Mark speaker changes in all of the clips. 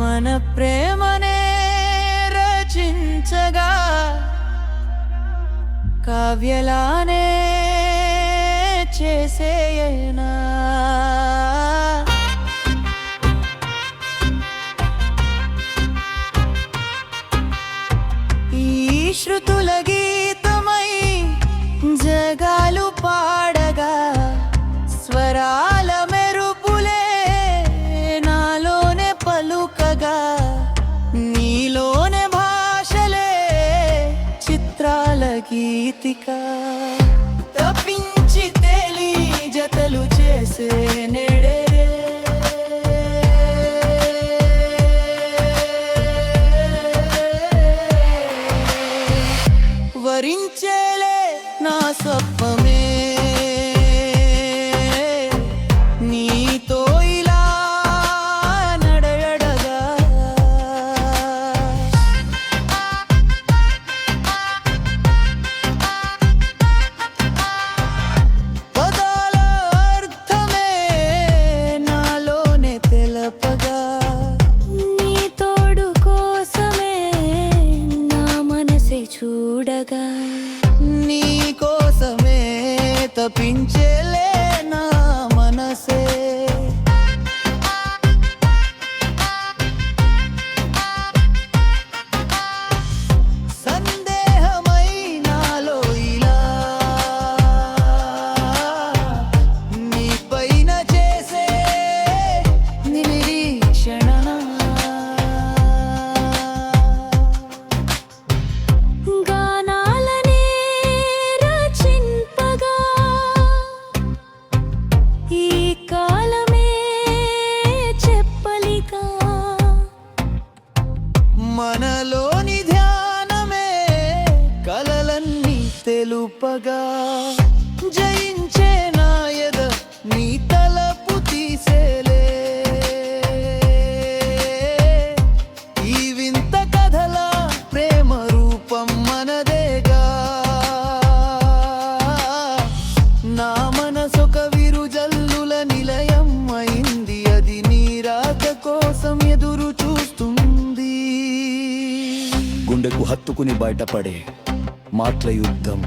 Speaker 1: మన ప్రేమనే రచించగా కావ్యలానే చేసేయనా? ఈ శృతులగీ చిత్రాల గీతిక. తప్పించి తేలి జతలు చేసే నెడే. వరించేలే నా స్వప్నమే.
Speaker 2: చూడగా
Speaker 1: నీ కోసమే తపించేలే మనలోని ధ్యానమే కలలన్నీ తెలుపగా జయించ
Speaker 3: గుండెకు హత్తుకుని బయటపడే మాటల యుద్ధం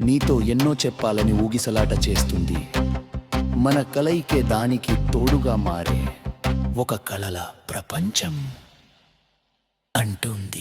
Speaker 3: నీతో ఎన్నో చెప్పాలని ఊగిసలాట చేస్తుంది. మన కలయికే దానికి తోడుగా మారే ఒక కళల ప్రపంచం అంటుంది.